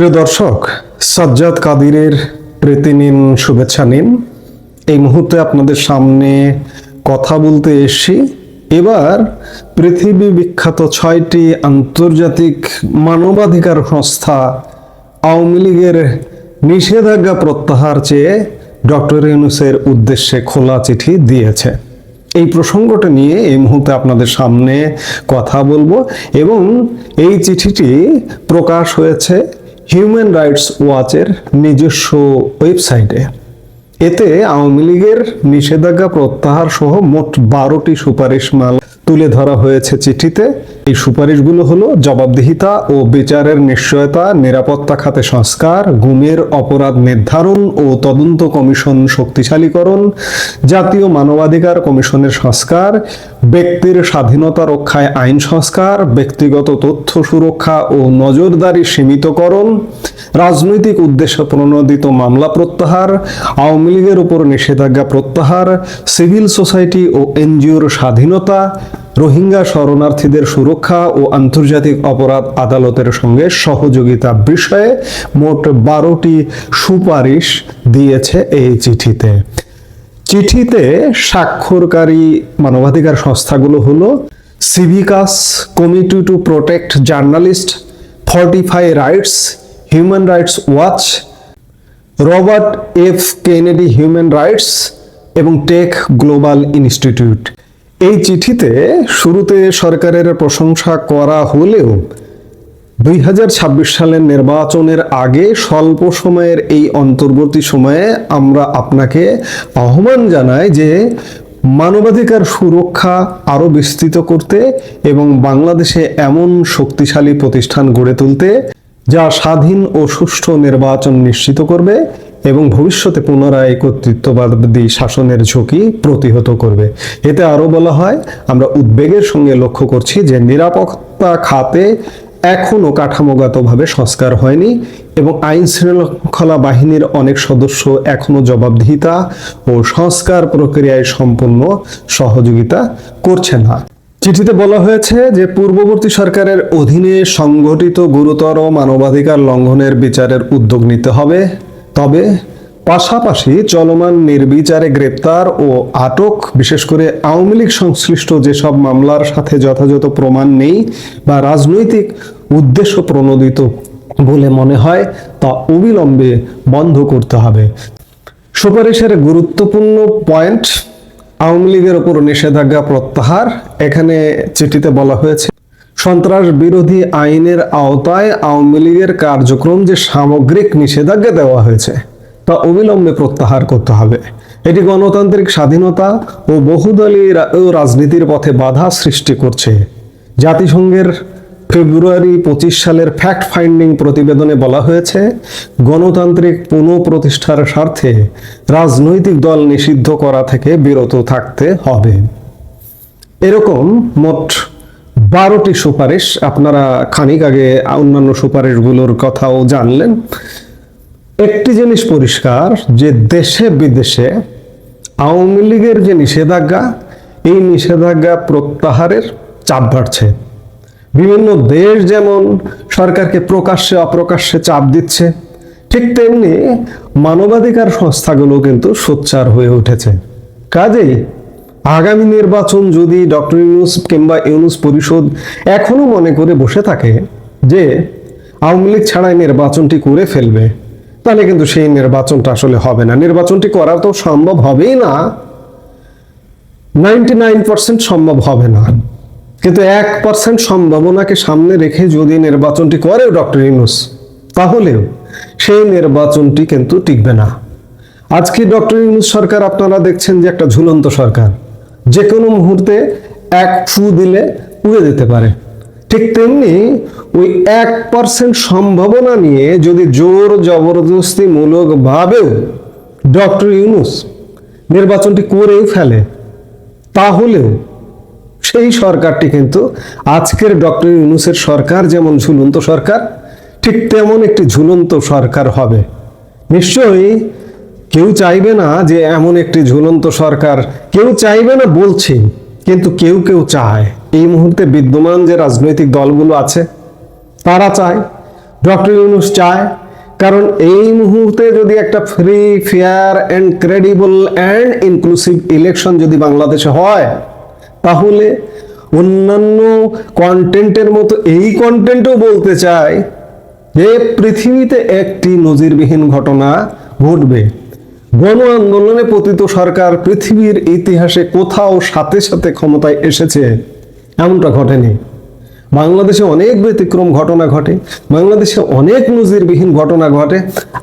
প্রিয় দর্শক, সাজ্জাদ কাদিরের প্রীতি নিন শুভেচ্ছা নিন। এই মুহূর্তে আপনাদের সামনে কথা বলতে এসেছি। এবার পৃথিবী বিখ্যাত ছয়টি আন্তর্জাতিক মানবাধিকার সংস্থা আওয়ামী লীগের নিষেধাজ্ঞা প্রত্যাহার চেয়ে ডক্টর ইউনুসের উদ্দেশ্যে খোলা চিঠি দিয়েছে। এই প্রসঙ্গটা নিয়ে এই মুহূর্তে আপনাদের সামনে কথা বলব এবং এই চিঠিটি প্রকাশ হয়েছে হিউম্যান রাইটস ওয়াচের নিজস্ব ওয়েবসাইটে। এতে আওয়ামী লীগের নিষেধাজ্ঞা প্রত্যাহার সহ মোট বারোটি সুপারিশ মাল তুলে ধরা হয়েছে চিঠিতে। এই সুপারিশগুলো হলো জবাবদিহিতা ও বিচারের নিশ্চয়তা, নিরাপত্তা খাতে সংস্কার, গুমের অপরাধ নির্ধারণ ও তদন্ত কমিশন শক্তিশালীকরণ, জাতীয় মানবাধিকার কমিশনের সংস্কার, ব্যক্তির স্বাধীনতা রক্ষায় আইন সংস্কার, ব্যক্তিগত তথ্য সুরক্ষা ও নজরদারি সীমিতকরণ রাজনৈতিক উদ্দেশ্য প্রণোদিত মামলা প্রত্যাহার, আওয়ামী লীগের উপর নিষেধাজ্ঞা প্রত্যাহার, সিভিল সোসাইটি ও এনজিওর স্বাধীনতা, রোহিঙ্গা শরণার্থীদের সুরক্ষা ও আন্তর্জাতিক অপরাধ আদালতের সঙ্গে সহযোগিতা বিষয়ে মোট বারোটি সুপারিশ দিয়েছে এই চিঠিতে। চিঠিতে স্বাক্ষরকারী মানবাধিকার সংস্থাগুলো হলো সিভিকাস committee to protect journalist fortify rights human rights watch Robert F Kennedy human rights এবং টেক গ্লোবাল ইনস্টিটিউট এই চিঠিতে শুরুতে সরকারের প্রশংসা করা হলেও দুই হাজার ছাব্বিশ সালের নির্বাচনের আগে স্বল্প সময়ের এই অন্তর্বর্তী সময়ে আমরা আপনাকে আহ্বান জানাই যে মানবাধিকার সুরক্ষা আরও বিস্তৃত করতে এবং বাংলাদেশে এমন শক্তিশালী প্রতিষ্ঠান গড়ে তুলতে যা স্বাধীন ও সুষ্ঠু নির্বাচন নিশ্চিত করবে এবং ভবিষ্যতে পুনরায় কর্তৃত্ববাদী শাসনের ঝুঁকি প্রতিহত করবে। এতে আরও বলা হয়, আমরা উদ্বেগের সঙ্গে লক্ষ্য করছি যে নিরাপত্তা খাতে এখনও কাঠামোগতভাবে সংস্কার হয়নি এবং আইন শৃঙ্খলা বাহিনীর অনেক সদস্য এখনও জবাবদিহিতা ও সংস্কার প্রক্রিয়ায় সম্পূর্ণ সহযোগিতা করছে না। চিঠিতে বলা হয়েছে যে পূর্ববর্তী সরকারের অধীনে সংগঠিত গুরুতর মানবাধিকার লঙ্ঘনের বিচারের উদ্যোগ নিতে হবে। তবে পাশাপাশি চলমান নির্বিচারে গ্রেপ্তার ও আটক, বিশেষ করে আওয়ামী লীগ সংশ্লিষ্ট যেসব মামলার সাথে যথাযথ প্রমাণ নেই বা রাজনৈতিক উদ্দেশ্য প্রণোদিত বলে মনে হয়, তা অবিলম্বে বন্ধ করতে হবে। সুপারিশের গুরুত্বপূর্ণ পয়েন্ট আওয়ামী লীগের ওপর নিষেধাজ্ঞা প্রত্যাহার। এখানে চিঠিতে বলা হয়েছে, সন্ত্রাস বিরোধী আইনের আওতায় আওয়ামী লীগের কার্যক্রম যে সামগ্রিক নিষেধাজ্ঞা দেওয়া হয়েছে, তা অবিলম্বে প্রত্যাহার করতে হবে। এটি গণতান্ত্রিক স্বাধীনতা ও বহুদলীয় রাজনীতির পথে বাধা সৃষ্টি করছে। জাতিসংঘের ফেব্রুয়ারি পঁচিশ সালের ফ্যাক্ট ফাইন্ডিং প্রতিবেদনে বলা হয়েছে, গণতান্ত্রিক পুনঃপ্রতিষ্ঠার স্বার্থে রাজনৈতিক দল নিষিদ্ধ করা থেকে বিরত থাকতে হবে। এরকম মোট বারোটি সুপারিশ, আপনারা খানিক আগে অন্যান্য সুপারিশগুলোর কথাও জানলেন। একটি জিনিস পরিষ্কার, যে দেশে বিদেশে আওয়ামী লীগের যে নিষেধাজ্ঞা, এই নিষেধাজ্ঞা প্রত্যাহারের চাপ বাড়ছে। বিভিন্ন দেশ যেমন সরকারকে প্রকাশ্যে অপ্রকাশ্যে চাপ দিচ্ছে, ঠিক তেমনি মানবাধিকার সংস্থাগুলো কিন্তু সোচ্চার হয়ে উঠেছে। কাজেই আগামী নির্বাচন যদি ডক্টর ইউনুস কিংবা ইউনুস পরিষদ এখনও মনে করে বসে থাকে যে আওয়ামী লীগ ছাড়াই নির্বাচনটি করে ফেলবে, তাহলে কিন্তু সেই নির্বাচনটা আসলে হবে না। নির্বাচনটি করা তো সম্ভব হবেই না। নাইনটি নাইন পার্সেন্ট সম্ভব হবে না। কিন্তু এক পার্সেন্ট সম্ভাবনাকে সামনে রেখে যদি নির্বাচনটি করে ডক্টর ইউনুস, তাহলেও সেই নির্বাচনটি কিন্তু টিকবে না। আজকে ডক্টর ইউনুস সরকার, আপনারা দেখছেন যে একটা ঝুলন্ত সরকার। যে কোনো মুহূর্তে এক ফু দিলে উড়ে যেতে পারে। ঠিক তেমনি ওই এক পার্সেন্ট সম্ভাবনা নিয়ে যদি জোর জবরদস্তি মূলক ভাবেও ডক্টর ইউনুস নির্বাচনটি করেও ফেলে, তাহলেও সেই সরকারটি কিন্তু আজকের ডক্টর ইউনুসের সরকার যেমন ঝুলন্ত সরকার, ঠিক তেমন একটি ঝুলন্ত সরকার হবে। নিশ্চয়ই কেউ চাইবে না যে এমন একটি ঝুলন্ত সরকার, কেউ চাইবে না বলছি, কিন্তু কেউ কেউ চায়। এই মুহূর্তে বিদ্যমান যে রাজনৈতিক দলগুলো আছে, তারা চায়, ডক্টর ইউনুস চায়, কারণ এই মুহূর্তে যদি একটা free fair and credible and inclusive election যদি বাংলাদেশে হয় তাহলে অন্যান্য কন্টেন্টের মতো এই কন্টেন্টও বলতে চায় যে পৃথিবীতে একটি নজিরবিহীন ঘটনা ঘটবে। গণ আন্দোলনে পতিত সরকার পৃথিবীর ইতিহাসে কোথাও সাথে সাথে ক্ষমতায় এসেছে, এমনটা ঘটেনি। বাংলাদেশে অনেক ব্যতিক্রম ঘটনা ঘটে, বাংলাদেশে অনেক নজিরবিহীন ঘটনা ঘটে।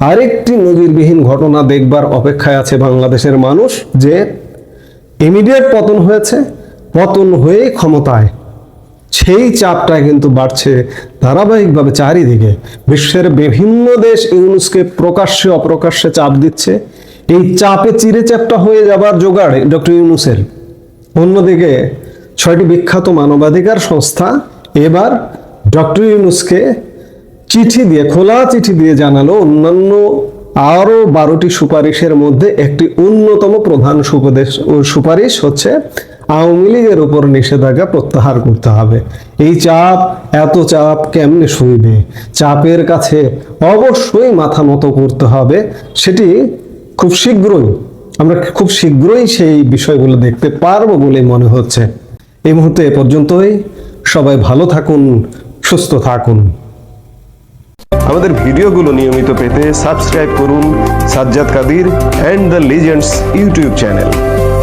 আরেকটি নজিরবিহীন ঘটনা দেখবার অপেক্ষায় আছে বাংলাদেশের মানুষ যে ইমিডিয়েট পতন হয়েছে পতন হয়ে ক্ষমতায়। সেই চাপটা কিন্তু বাড়ছে ধারাবাহিকভাবে চারিদিকে। বিশ্বের বিভিন্ন দেশ ইউনুসকে প্রকাশ্যে অপ্রকাশ্যে চাপ দিচ্ছে। এই চাপে চিরে চাপটা হয়ে যাবার জোগাড় ডক্টর ইউনুসের। অন্যদিকে ছয়টি বিখ্যাত মানবাধিকার সংস্থা এবার ডক্টর ইউনুসকে চিঠি দিয়ে, খোলা চিঠি দিয়ে জানালো অন্যান্য আরও বারোটি সুপারিশের মধ্যে একটি অন্যতম প্রধান সুপদেশ সুপারিশ হচ্ছে আওয়ামী লীগের উপর নিষেধাজ্ঞা প্রত্যাহার করতে হবে। এই চাপ, এত চাপ কেমনে সইবে? চাপের কাছে অবশ্যই মাথা নত করতে হবে, সেটি খুব শীঘ্রই, আমরা খুব শীঘ্রই সেই বিষয়গুলো দেখতে পারব বলে মনে হচ্ছে। এই মুহূর্তে এ পর্যন্তই, সবাই ভালো থাকুন, সুস্থ থাকুন। আমাদের ভিডিওগুলো নিয়মিত পেতে সাবস্ক্রাইব করুন Sajjad Kadir and the legends YouTube channel.